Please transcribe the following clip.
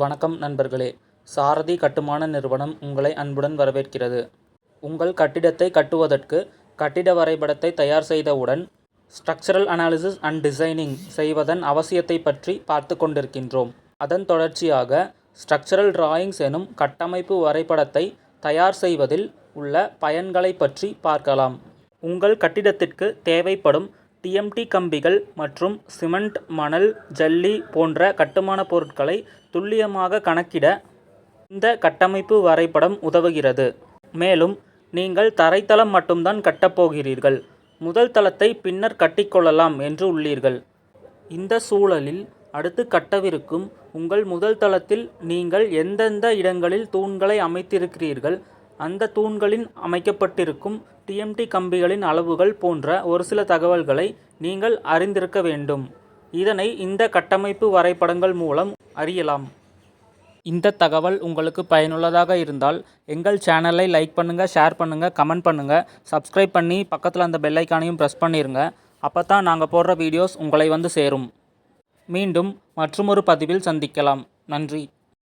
வணக்கம் நண்பர்களே. சாரதி கட்டுமான நிறுவனம் உங்களை அன்புடன் வரவேற்கிறது. உங்கள் கட்டிடத்தை கட்டுவதற்கு கட்டிட வரைபடத்தை தயார் செய்தவுடன் ஸ்ட்ரக்சரல் அனாலிசிஸ் அண்ட் டிசைனிங் செய்வதன் அவசியத்தை பற்றி பார்த்து கொண்டிருக்கின்றோம். அதன் தொடர்ச்சியாக ஸ்ட்ரக்சரல் டிராயிங்ஸ் எனும் கட்டமைப்பு வரைபடத்தை தயார் செய்வதில் உள்ள பயன்களை பற்றி பார்க்கலாம். உங்கள் கட்டிடத்திற்கு தேவைப்படும் டிஎம்டி கம்பிகள் மற்றும் சிமெண்ட் மணல் ஜல்லி போன்ற கட்டுமான பொருட்களை துல்லியமாக கணக்கிட இந்த கட்டமைப்பு வரைபடம் உதவுகிறது. மேலும் நீங்கள் தரைத்தளம் மட்டும்தான் கட்டப்போகிறீர்கள் முதல் தளத்தை பின்னர் கட்டிக்கொள்ளலாம் என்று உள்ளீர்கள். இந்த சூழலில் அடுத்து கட்டவிருக்கும் உங்கள் முதல் தளத்தில் நீங்கள் எந்தெந்த இடங்களில் தூண்களை அமைத்திருக்கிறீர்கள் அந்த தூண்களின் அமைக்கப்பட்டிருக்கும் டிஎம்டி கம்பிகளின் அளவுகள் போன்ற ஒரு சில தகவல்களை நீங்கள் அறிந்திருக்க வேண்டும். இதனை இந்த கட்டமைப்பு வரைபடங்கள் மூலம் அறியலாம். இந்த தகவல் உங்களுக்கு பயனுள்ளதாக இருந்தால் எங்கள் சேனலை லைக் பண்ணுங்கள் ஷேர் பண்ணுங்கள் கமெண்ட் பண்ணுங்கள் சப்ஸ்கிரைப் பண்ணி பக்கத்தில் அந்த பெல்லைக்கானையும் ப்ரெஸ் பண்ணிடுங்க அப்போ தான் நாங்கள் போடுற வீடியோஸ் உங்களை வந்து சேரும். மீண்டும் மற்றுமொரு பதிவில் சந்திக்கலாம். நன்றி.